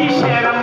ഈശ്വരം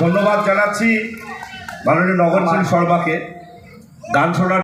ধন্যবাদ জানাচ্ছি মাননীয় নগরশ্রী শর্মাকে। গান শোনার